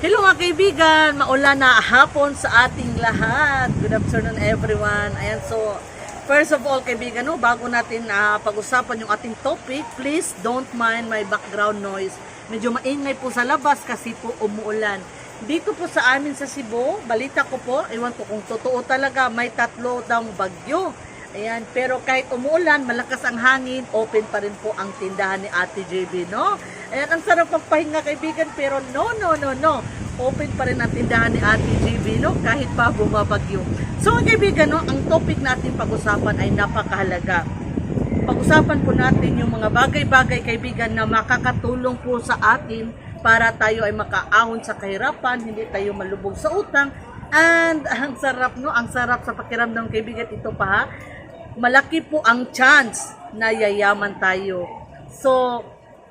Hello mga kaibigan, maulan na hapon sa ating lahat. Good afternoon everyone. Ayan, so first of all kaibigan, no, bago natin ah, pag-usapan yung ating topic, please don't mind my background noise. Medyo maingay po sa labas kasi po umuulan. Dito po sa amin sa Cebu, balita ko po, ewan ko kung totoo talaga, may tatlo daw bagyo. Ayan, pero kahit umuulan, malakas ang hangin, open pa rin po ang tindahan ni Ate JB, no? Ayan, ang sarap magpahinga kaibigan, pero no, no, no, no. Open pa rin ang tindahan ni Ate JB, no? Kahit pa bumabagyo. So, kaibigan, no, ang topic natin pag-usapan ay napakahalaga. Pag-usapan po natin yung mga bagay-bagay, kaibigan, na makakatulong po sa atin para tayo ay makaahon sa kahirapan, hindi tayo malubog sa utang, and ang sarap, no? Ang sarap sa pakiramdam, kaibigan, ito pa, ha? malaki po ang chance na yayaman tayo. So,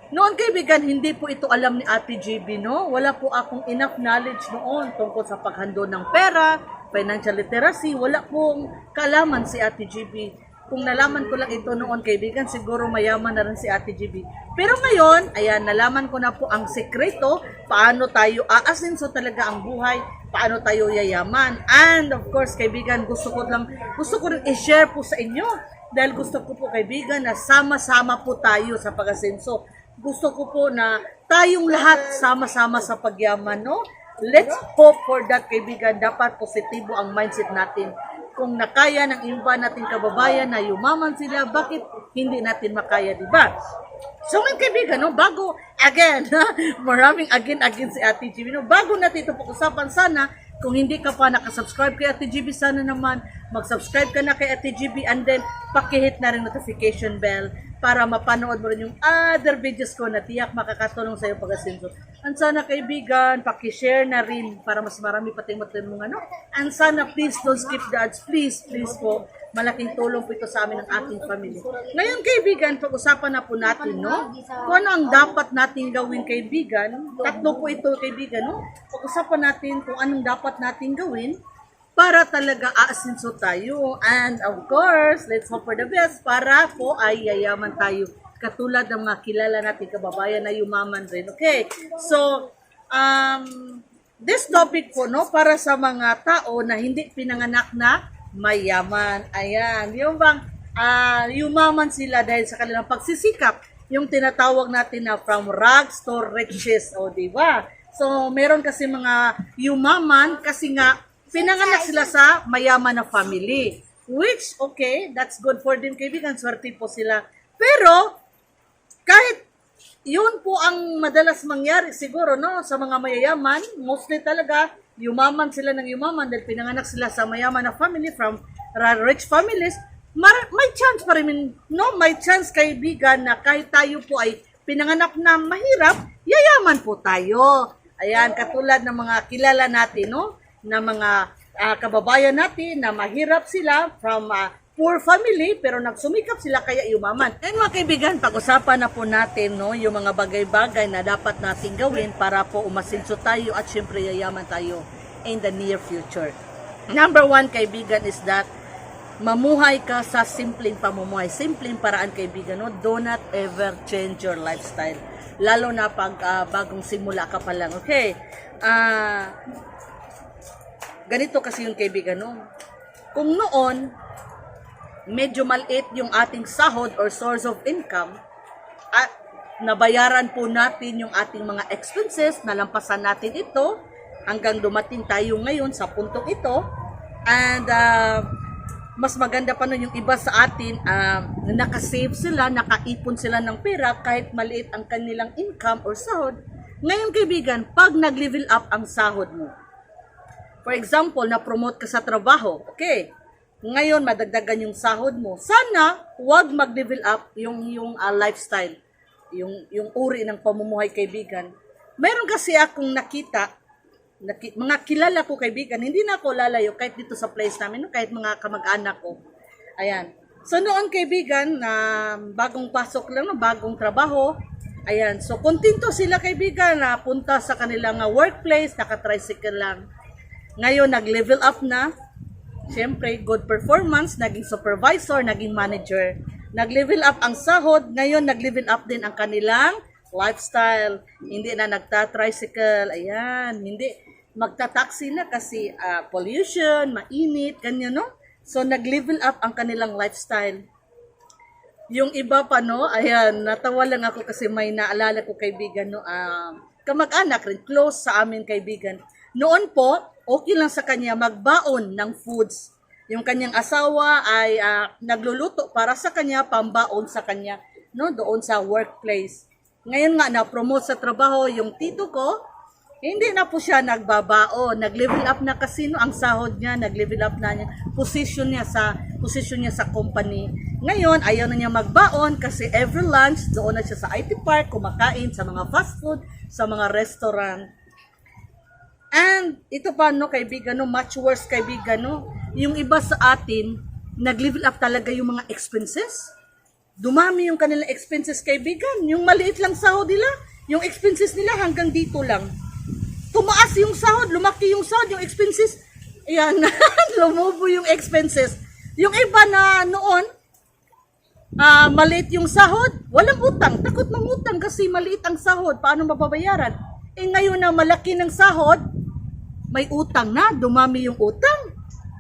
noon kaibigan, hindi po ito alam ni Ate GB, no? Wala po akong enough knowledge noon tungkol sa paghando ng pera, financial literacy, wala pong kaalaman si Ate GB. Kung nalaman ko lang ito noon kaibigan, siguro mayaman na rin si Ate GB. Pero ngayon, ayan, nalaman ko na po ang sekreto, paano tayo aasinso talaga ang buhay, paano tayo yayaman. And of course, kaibigan, gusto ko lang, gusto ko rin i-share po sa inyo. Dahil gusto ko po kaibigan na sama-sama po tayo sa pag-asenso. Gusto ko po na tayong lahat sama-sama sa pagyaman, no? Let's hope for that, kaibigan. Dapat positibo ang mindset natin. Kung nakaya ng iba nating kababayan na yumaman sila, bakit hindi natin makaya, di ba? So ngayon kaibigan, no, bago, again, maraming again, again si Ate GB, no, bago natin ito pag-usapan, sana, kung hindi ka pa nakasubscribe kay Ate GB, sana naman, mag-subscribe ka na kay Ate GB, and then, pakihit na rin notification bell, para mapanood mo rin yung other videos ko na tiyak makakatulong sa iyo pag-asinso. And sana kaibigan, pakishare na rin para mas marami pating matulungan, no? And sana please don't skip the ads, please, please po. Malaking tulong po ito sa amin ng ating pamilya. Ngayon kaibigan, pag-usapan na po natin, no? Kung ano ang dapat nating gawin kaibigan, tatlo po ito kaibigan, no? Pag-usapan natin kung anong dapat nating gawin para talaga aasinso tayo. And of course, let's hope for the best para po ay yayaman tayo. Katulad ng mga kilala natin kababayan na yumaman rin. Okay, so, um, this topic po, no, para sa mga tao na hindi pinanganak na mayaman. Ayan, yung bang ah, yumaman sila dahil sa kanilang pagsisikap. Yung tinatawag natin na from rags to riches, o di ba? So, meron kasi mga yumaman kasi nga pinanganak sila sa mayaman na family. Which, okay, that's good for them, kaibigan. Swerte po sila. Pero, kahit yun po ang madalas mangyari siguro, no? Sa mga mayayaman, mostly talaga, yumaman sila ng yumaman dahil pinanganak sila sa mayaman na family from rich families, mar- may chance pa rin, no? May chance, kaibigan, na kahit tayo po ay pinanganak na mahirap, yayaman po tayo. Ayan, katulad ng mga kilala natin, no? Na mga ah, kababayan natin na mahirap sila from ah, poor family pero nagsumikap sila kaya yumaman. And mga kaibigan, pag-usapan na po natin no, yung mga bagay-bagay na dapat nating gawin para po umasinso tayo at syempre yayaman tayo in the near future. Number one, kaibigan, is that mamuhay ka sa simpleng pamumuhay. Simpleng paraan, kaibigan, no? Do not ever change your lifestyle. Lalo na pag ah, bagong simula ka pa lang. Okay? Ah, ganito kasi yung kaibigan, no? Kung noon, medyo maliit yung ating sahod or source of income, at nabayaran po natin yung ating mga expenses, nalampasan natin ito, hanggang dumating tayo ngayon sa puntong ito, and ah, mas maganda pa nun yung iba sa atin, ah, nakasave sila, nakaipon sila ng pera kahit maliit ang kanilang income or sahod. Ngayon kaibigan, pag nag-level up ang sahod mo, For example, na-promote ka sa trabaho. Okay. Ngayon, madagdagan yung sahod mo. Sana, huwag mag-level up yung, yung ah, lifestyle. Yung, yung uri ng pamumuhay kaibigan. Meron kasi akong nakita, naki, mga kilala ko kaibigan, hindi na ako lalayo kahit dito sa place namin, kahit mga kamag-anak ko. Ayan. So noon kaibigan, na bagong pasok lang, no? bagong trabaho, ayan. So kontento sila kaibigan na punta sa kanilang ah, workplace, naka-tricycle lang. Ngayon, nag-level up na. Siyempre, good performance, naging supervisor, naging manager. Nag-level up ang sahod, ngayon nag-level up din ang kanilang lifestyle, hindi na nagta-tricycle, ayan, hindi magta-taxi na kasi ah, pollution, mainit, ganyan, no? So, nag-level up ang kanilang lifestyle. Yung iba pa, no, ayan, natawa lang ako kasi may naalala ko kaibigan, no, ah, kamag-anak rin, close sa amin kaibigan. Noon po, okay lang sa kanya magbaon ng foods. Yung kanyang asawa ay ah, nagluluto para sa kanya, pambaon sa kanya, no, doon sa workplace. Ngayon nga, na-promote sa trabaho yung tito ko, hindi na po siya nagbabaon. Nag-level up na kasi no, ang sahod niya, nag-level up na niya, position niya sa position niya sa company. Ngayon, ayaw na niya magbaon kasi every lunch, doon na siya sa IT park, kumakain sa mga fast food, sa mga restaurant. And ito pa no kaibigan no, much worse kaibigan no, yung iba sa atin nag-level up talaga yung mga expenses. Dumami yung kanilang expenses kaibigan, yung maliit lang sahod nila, yung expenses nila hanggang dito lang. Tumaas yung sahod, lumaki yung sahod, yung expenses, ayan, lumubo yung expenses. Yung iba na noon, ah maliit yung sahod, walang utang. Takot mangutang kasi maliit ang sahod. Paano mababayaran? Eh ngayon na malaki ng sahod, may utang na, dumami yung utang.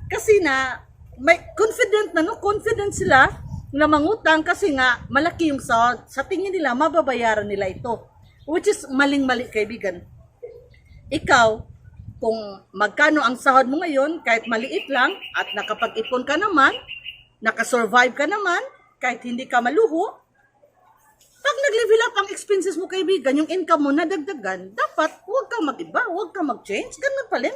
Kasi na, may confident na, no? Confident sila na mangutang kasi nga malaki yung sahod. Sa tingin nila, mababayaran nila ito. Which is maling-mali, kaibigan. Ikaw, kung magkano ang sahod mo ngayon, kahit maliit lang, at nakapag-ipon ka naman, nakasurvive ka naman, kahit hindi ka maluho, pag nag-level up ang expenses mo, kaibigan, yung income mo nadagdagan, dapat huwag kang mag-iba, huwag kang mag-change, ganun pa rin.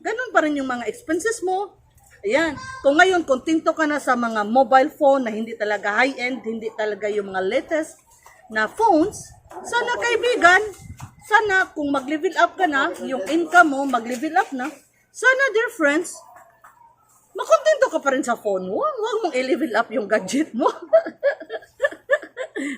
Ganun pa rin yung mga expenses mo. Ayan. Kung ngayon, kontento ka na sa mga mobile phone na hindi talaga high-end, hindi talaga yung mga latest na phones, sana kaibigan, sana kung mag-level up ka na, yung income mo mag-level up na, sana dear friends, makontento ka pa rin sa phone mo. Huwag mong i-level up yung gadget mo.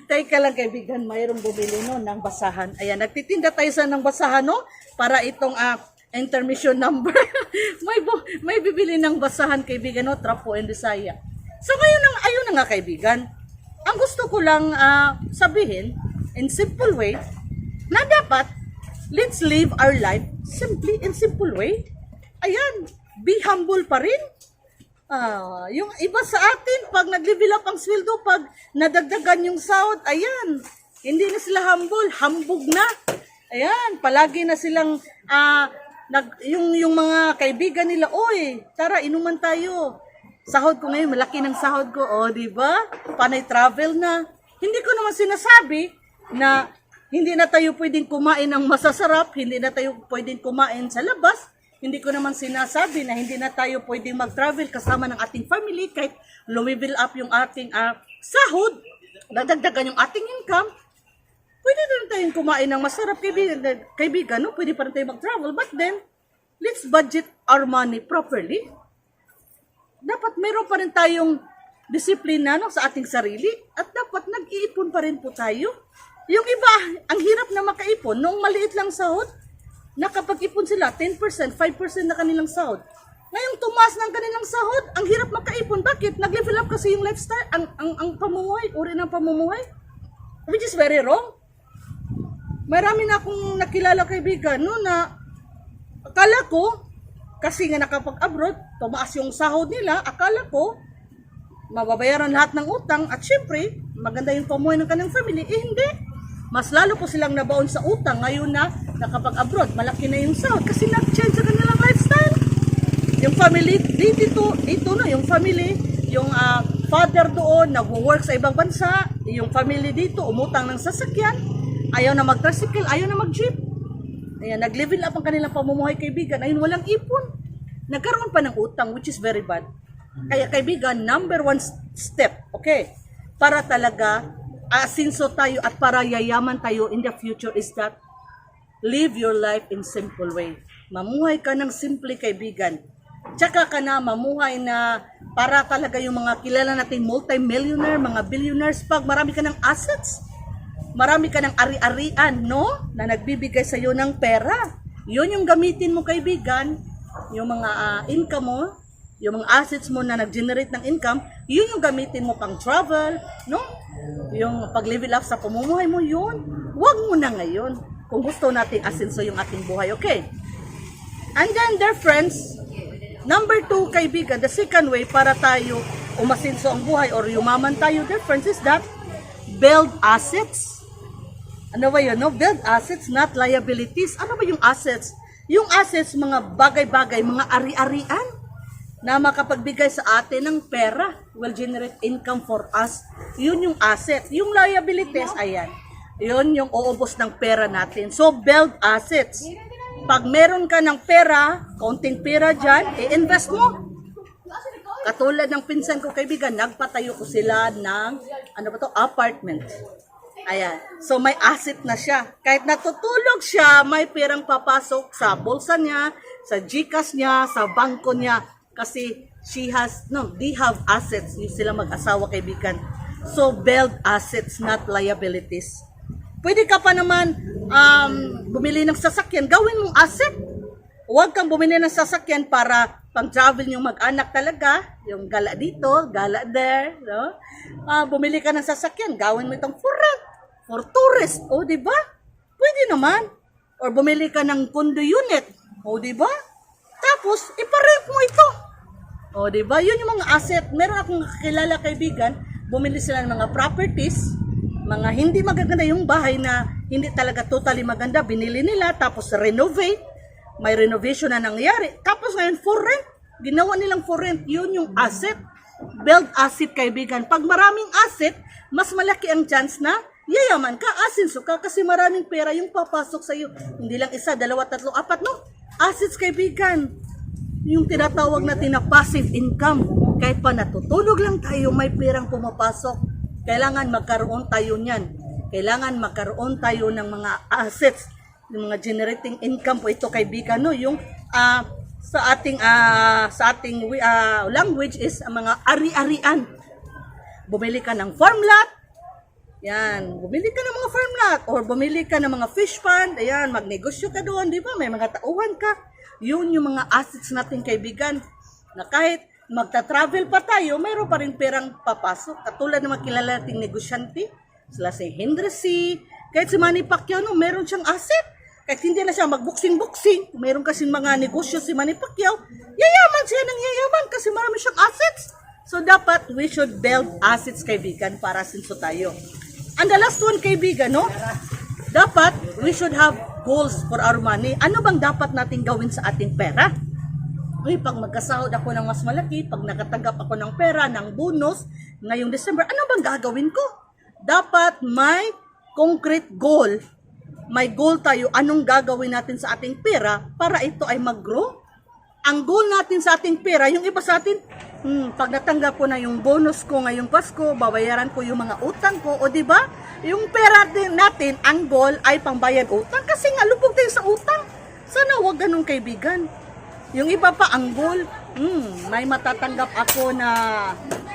Teka lang kaibigan, mayroong bumili no ng basahan. Ayan, nagtitinda tayo sa ng basahan no para itong ah, intermission number. may may bibili ng basahan kaibigan no, Trapo and Desaya. So ngayon ang ayun na nga kaibigan. Ang gusto ko lang ah, sabihin in simple way na dapat let's live our life simply in simple way. Ayan, be humble pa rin. Ah, yung iba sa atin, pag nag-level up ang sweldo, pag nadagdagan yung sahod, ayan, hindi na sila humble, hambog na. Ayan, palagi na silang, ah, nag, yung, yung mga kaibigan nila, oy, tara, inuman tayo. Sahod ko ngayon, malaki ng sahod ko, o, di ba? Panay travel na. Hindi ko naman sinasabi na hindi na tayo pwedeng kumain ng masasarap, hindi na tayo pwedeng kumain sa labas, hindi ko naman sinasabi na hindi na tayo pwedeng mag-travel kasama ng ating family kahit lumibil up yung ating ah, sahod, dadagdagan yung ating income, pwede na tayong kumain ng masarap kaibigan, kaibigan no? pwede pa rin tayo mag-travel, but then, let's budget our money properly. Dapat mayroon pa rin tayong disiplina no, sa ating sarili at dapat nag-iipon pa rin po tayo. Yung iba, ang hirap na makaipon, nung maliit lang sahod, nakapag-ipon sila 10%, 5% na kanilang sahod. Ngayong tumaas ng kanilang sahod, ang hirap makaipon. Bakit? Nag-level up kasi yung lifestyle, ang, ang, ang pamumuhay, uri ng pamumuhay. Which is very wrong. Marami na akong nakilala kaibigan no, na akala ko, kasi nga nakapag-abroad, tumaas yung sahod nila, akala ko, mababayaran lahat ng utang at syempre, maganda yung pamuhay ng kanilang family. Eh hindi. Mas lalo po silang nabaon sa utang ngayon na nakapag-abroad. Malaki na yung sahod kasi nag-change sa kanilang lifestyle. Yung family, di- dito, dito na, yung family, yung ah, father doon, nag-work sa ibang bansa, yung family dito, umutang ng sasakyan, ayaw na mag-tricycle, ayaw na mag-jeep. Ayan, nag-level up ang kanilang pamumuhay kaibigan. Ayun, walang ipon. Nagkaroon pa ng utang, which is very bad. Kaya kaibigan, number one step, okay, para talaga asinso tayo at para yayaman tayo in the future is that live your life in simple way. Mamuhay ka ng simple kaibigan. Tsaka ka na mamuhay na para talaga yung mga kilala nating multi-millionaire, mga billionaires, pag marami ka ng assets, marami ka ng ari-arian, no? Na nagbibigay sa iyo ng pera. Yun yung gamitin mo kaibigan, yung mga ah, income mo, yung mga assets mo na nag-generate ng income, yun yung gamitin mo pang travel, no? Yung pag-level up sa pamumuhay mo, yun. wag mo na ngayon kung gusto nating asenso yung ating buhay, okay? And then, dear friends, number two, kaibigan, the second way para tayo umasinso ang buhay or yumaman tayo, dear friends, is that build assets. Ano ba yun? No? Build assets, not liabilities. Ano ba yung assets? Yung assets, mga bagay-bagay, mga ari-arian na makapagbigay sa atin ng pera will generate income for us. Yun yung asset. Yung liabilities, ayan. Yun yung uubos ng pera natin. So, build assets. Pag meron ka ng pera, kaunting pera dyan, i-invest mo. Katulad ng pinsan ko kaibigan, nagpatayo ko sila ng, ano ba to, apartment. Ayan. So may asset na siya. Kahit natutulog siya, may perang papasok sa bulsa niya, sa GCash niya, sa bangko niya. Kasi she has, no, they have assets. Yung sila mag-asawa kaibigan. So build assets, not liabilities. Pwede ka pa naman um, bumili ng sasakyan, gawin mong asset. Huwag kang bumili ng sasakyan para pang-travel yung mag-anak talaga, yung gala dito, gala there, no? Ah, bumili ka ng sasakyan, gawin mo itong for rent, for tourist, o di ba? Pwede naman. Or bumili ka ng condo unit, o di ba? Tapos, iparent mo ito. O, di ba? Yun yung mga asset. Meron akong kakilala kaibigan, bumili sila ng mga properties, mga hindi magaganda yung bahay na hindi talaga totally maganda, binili nila, tapos renovate, may renovation na nangyari. Tapos ngayon, for rent, ginawa nilang for rent, yun yung asset. Build asset, kaibigan. Pag maraming asset, mas malaki ang chance na yayaman ka, asinso ka, kasi maraming pera yung papasok sa iyo. Hindi lang isa, dalawa, tatlo, apat, no? Assets, kaibigan yung tinatawag natin na passive income. Kahit pa natutulog lang tayo, may perang pumapasok. Kailangan magkaroon tayo niyan. Kailangan magkaroon tayo ng mga assets, ng mga generating income po ito kaibigan no yung ah, sa ating ah, sa ating ah, language is ang mga ari-arian. Bumili ka ng farm lot, yan, bumili ka ng mga farm lot or bumili ka ng mga fish pond, ayan, magnegosyo ka doon, di ba? May mga tauhan ka. Yun yung mga assets natin kaibigan na kahit magta-travel pa tayo, mayroon pa rin perang papasok. Katulad ng mga kilala nating negosyante, sila si Henry C. Kahit si Manny Pacquiao, no, meron siyang asset. Kahit hindi na siya magbuksing-buksing, meron kasi mga negosyo si Manny Pacquiao, yayaman siya ng yayaman kasi marami siyang assets. So dapat we should build assets kaibigan para sinso tayo. And the last one kaibigan, no? Dapat we should have goals for our money. Ano bang dapat nating gawin sa ating pera? Uy, pag magkasahod ako ng mas malaki, pag nakatanggap ako ng pera, ng bonus, ngayong December, ano bang gagawin ko? Dapat may concrete goal. May goal tayo, anong gagawin natin sa ating pera para ito ay mag-grow? Ang goal natin sa ating pera, yung iba sa atin, hmm, pag natanggap ko na yung bonus ko ngayong Pasko, babayaran ko yung mga utang ko, o di ba? Yung pera din natin, ang goal ay pambayad utang kasi nga lubog tayo sa utang. Sana wag ganun kaibigan. Yung iba pa ang goal, hmm, may matatanggap ako na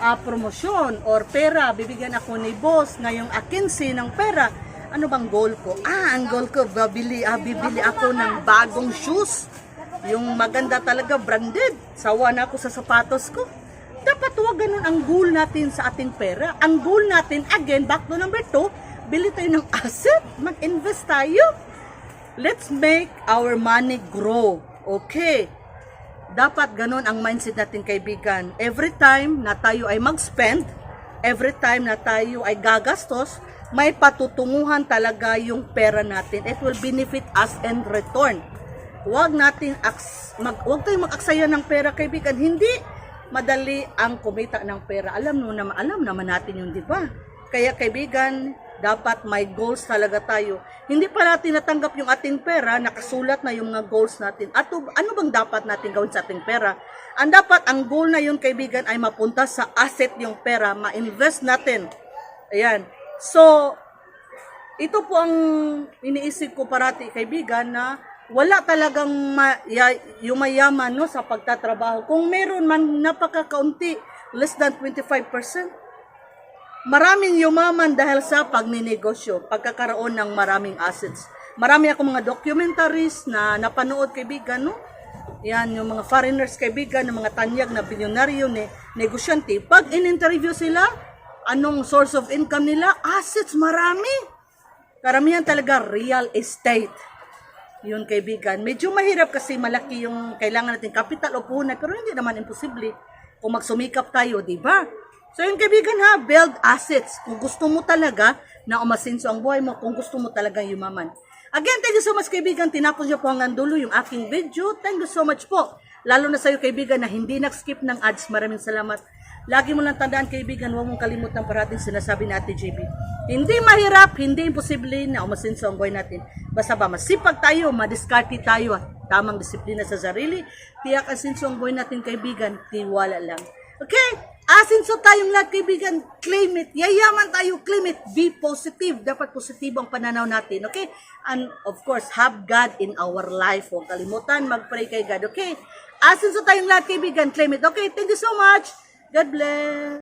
ah, promosyon or pera, bibigyan ako ni boss ngayong akinsi ng pera. Ano bang goal ko? Ah, ang goal ko, babili, ah, bibili ako ng bagong shoes. Yung maganda talaga, branded. Sawa na ako sa sapatos ko. Dapat huwag ganun ang goal natin sa ating pera. Ang goal natin, again, back to number two, bili tayo ng asset, mag-invest tayo. Let's make our money grow. Okay. Dapat ganun ang mindset natin kaibigan. Every time na tayo ay mag-spend, every time na tayo ay gagastos, may patutunguhan talaga yung pera natin. It will benefit us in return. Huwag natin mag, huwag tayong mag-aksaya ng pera kaibigan. Hindi madali ang kumita ng pera. Alam mo naman, alam naman natin yun, di ba? Kaya kaibigan, dapat may goals talaga tayo. Hindi pa natin natanggap yung ating pera, nakasulat na yung mga goals natin. At ano bang dapat natin gawin sa ating pera? Ang dapat, ang goal na yun, kaibigan, ay mapunta sa asset yung pera, ma-invest natin. Ayan. So, ito po ang iniisip ko parati, kaibigan, na wala talagang ma- ya- yumayaman no, sa pagtatrabaho. Kung meron man napakakaunti, less than 25%. Maraming yumaman dahil sa pagninegosyo, pagkakaroon ng maraming assets. Marami ako mga documentaries na napanood kaibigan, no? Yan, yung mga foreigners kaibigan, ng mga tanyag na bilyonaryo, ni negosyante. Pag in-interview sila, anong source of income nila? Assets, marami. Karamihan talaga real estate. Yun kaibigan. Medyo mahirap kasi malaki yung kailangan natin capital o puhunan pero hindi naman imposible kung magsumikap tayo, di ba? So yun kaibigan ha, build assets. Kung gusto mo talaga na umasinso ang buhay mo, kung gusto mo talaga yumaman. Again, thank you so much kaibigan. Tinapos niyo po hanggang dulo yung aking video. Thank you so much po. Lalo na sa iyo kaibigan na hindi nag-skip ng ads. Maraming salamat. Lagi mo lang tandaan kaibigan, huwag mong kalimutan parating sinasabi ni Ate JB. Hindi mahirap, hindi imposible na umasinso ang buhay natin. Basta ba masipag tayo, madiskarte tayo tamang disiplina sa sarili. Tiyak asinso ang buhay natin kaibigan, tiwala lang. Okay? Asinso tayong lahat kaibigan, claim it. Yayaman tayo, claim it. Be positive. Dapat positibo ang pananaw natin. Okay? And of course, have God in our life. Huwag kalimutan, mag-pray kay God. Okay? Asinso tayong lahat kaibigan, claim it. Okay? Thank you so much. God bless.